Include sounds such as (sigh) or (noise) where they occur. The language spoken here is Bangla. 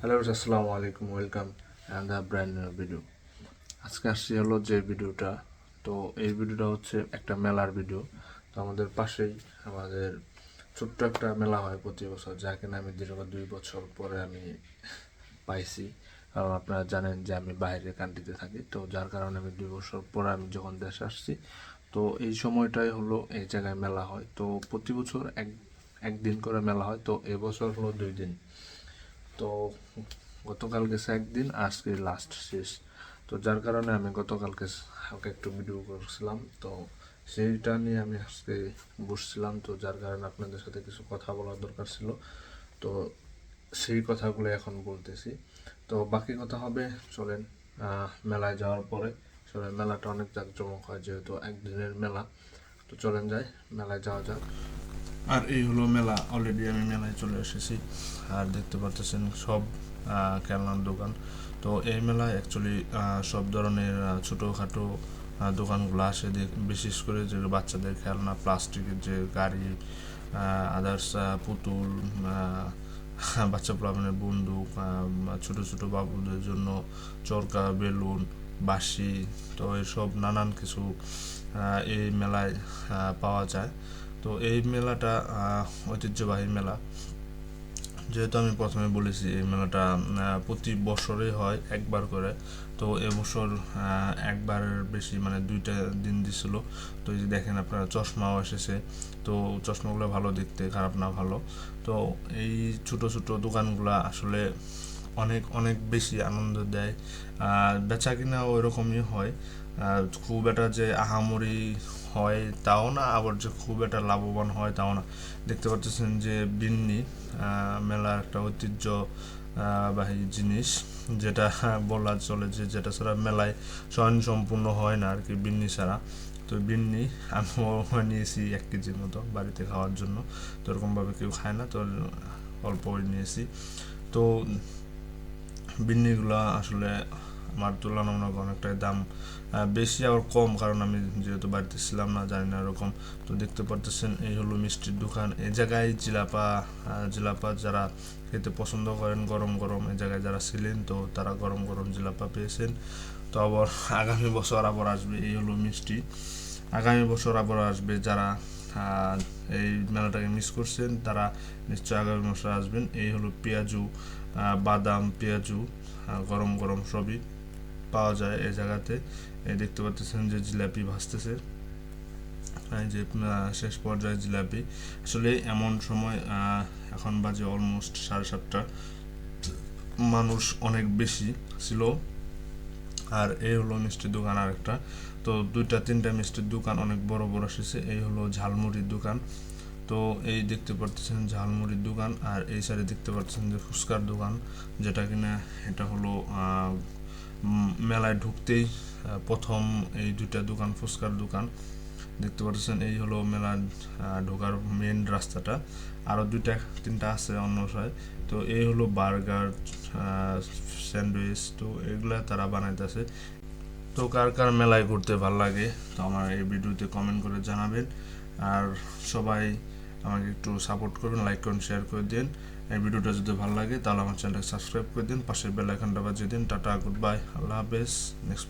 হ্যালো আসসালামু আলাইকুম welcome and the brand new video আজকে আসছি হলো যে ভিডিওটা তো এই ভিডিওটা হচ্ছে একটা মেলার ভিডিও তো আমাদের পাশেই আমাদের ছোট্ট একটা মেলা হয় প্রতি বছর যা কিনা আমি দীর্ঘ দুই বছর পরে আমি পাইছি। কারণ আপনারা জানেন যে আমি বাইরের কান্ট্রিতে থাকি, তো যার কারণে আমি দুই বছর পরে আমি যখন দেশে আসছি, তো এই সময়টাই হলো এই জায়গায় মেলা হয়। তো প্রতি বছর এক, একদিন করে মেলা হয়, তো এবছর হলো দুই দিন। তো গতকাল গেছে একদিন, আজকে লাস্ট শেষ। তো যার কারণে আমি গতকালকে হালকা একটু ভিডিও করছিলাম। তো সেইটা নিয়ে আমি আজকে বসছিলাম। তো যার কারণে আপনাদের সাথে কিছু কথা বলার দরকার ছিল। তো সেই কথাগুলো এখন বলতেছি। তো বাকি কথা হবে, চলেন মেলায় যাওয়ার পরে। চলেন, মেলাটা অনেক জাঁকজমক হয় যেহেতু একদিনের মেলা। তো চলেন যাই, মেলায় যাওয়া যাক। আর এই হলো মেলা অলরেডি আমি মেলায় চলে এসেছি। আর দেখতে পাচ্ছেন সব খেলনার দোকান। তো এই মেলায় অ্যাকচুয়ালি সব ধরনের ছোটোখাটো দোকানগুলো আসে। বিশেষ করে যে বাচ্চাদের খেলনা, প্লাস্টিকের যে গাড়ি আদার্স পুতুল (laughs) বাচ্চা প্লাবনের বন্দুক ছোট ছোট বাবুদের জন্য চরকা, বেলুন, বাঁশি, তো এসব নানান কিছু এই মেলায় পাওয়া যায়। তো এই মেলাটা ঐতিহ্যবাহী মেলা। যেহেতু আমি প্রথমে বলেছি, এই মেলাটা প্রতি বছরে হয় একবার করে। তো এবছর একবার বেশি মানে দুইটা দিন দিছিল। তো এই যে দেখেন আপনারা, চশমাও এসেছে। তো চশমাগুলো ভালো দেখতে, খারাপ না ভালো। তো এই ছোট ছোট দোকানগুলো আসলে অনেক অনেক বেশি আনন্দ দেয়। আর বেচা কিনা ওইরকমই হয়। আর খুব একটা যে আহামরি হয় তাও না, আবার যে খুব একটা লাভবান হয় তাও না। দেখতে পাচ্ছেন যে বিন্নি মেলার একটা ঐতিহ্য বাহী জিনিস, যেটা বলা চলে যে যেটা ছাড়া মেলায় স্বয়ং সম্পূর্ণ হয় না আর কি বিন্নি ছাড়া। তো বিন্নি আমি নিয়েছি এক কেজির মতো বাড়িতে খাওয়ার জন্য। তো এরকমভাবে কেউ খায় না, তো অল্প নিয়েছি। তো বিন্নিগুলো আসলে আমার তুলনামূলক অনেকটাই দাম বেশি আবার কম, কারণ আমি যেহেতু বাড়িতে ছিলাম না, জানি না এরকম। তো দেখতে পারতেছেন, এই হলো মিষ্টির দোকান। এই জায়গায় জিলাপা জিলাপা যারা খেতে পছন্দ করেন, গরম গরম এই জায়গায় যারা ছিলেন, তো তারা গরম গরম জিলাপা পেয়েছেন। তো আবার আগামী বছর আবার আসবে, এই হলো মিষ্টি। আগামী বছর আবার আসবে যারা এই মেলাটাকে মিস করছেন, তারা নিশ্চয়ই আগামী বছর আসবেন। এই হলো পেঁয়াজু বাদাম, পেঁয়াজু গরম গরম সবই পাওয়া যায় এই জায়গাতে। দেখতে পাচ্ছেন যে জিলাপি ভাসতেছে। যে শেষ পর্যায়ে জিলাপি। আসলে এমন সময় এখন বাজে অলমোস্ট সাড়ে সাতটা। মানুষ অনেক বেশি ছিল। আর এই হলো মিষ্টির দোকান আর একটা তো দুইটা, তিনটা মিষ্টির দোকান অনেক বড় বড় এসেছে। এই হলো ঝালমুড়ির দোকান। তো এই দেখতে পাচ্ছেন ঝালমুড়ির দোকান আর এই সাইডে দেখতে পাচ্ছেন যে ফুচকার দোকান, যেটা কিনা এটা হলো মেলায় ঢুকতেই প্রথম এই দুইটা দোকান ফুচকার দোকান। দেখতে পাচ্ছেন এই হলো মেলার ঢোকার মেন রাস্তাটা। আরও দুইটা, তিনটা আছে অন্য সাইড। তো এই হলো বার্গার স্যান্ডউইচ, তো এগুলা তারা বানাইতেছে। তো কার কার মেলায় ঘুরতে ভালো লাগে, তো আমার এই ভিডিওতে কমেন্ট করে জানাবেন। আর সবাই আমাকে একটু সাপোর্ট করবেন লাইক করুন শেয়ার করে দিন। এই ভিডিওটা যদি ভালো লাগে, তাহলে আমার চ্যানেলটাকে সাবস্ক্রাইব করে দিন। পাশের বেল আইকনটা বাজিয়ে দিন। টাটা গুড বাই আল্লাহ হাফেজ। নেক্সট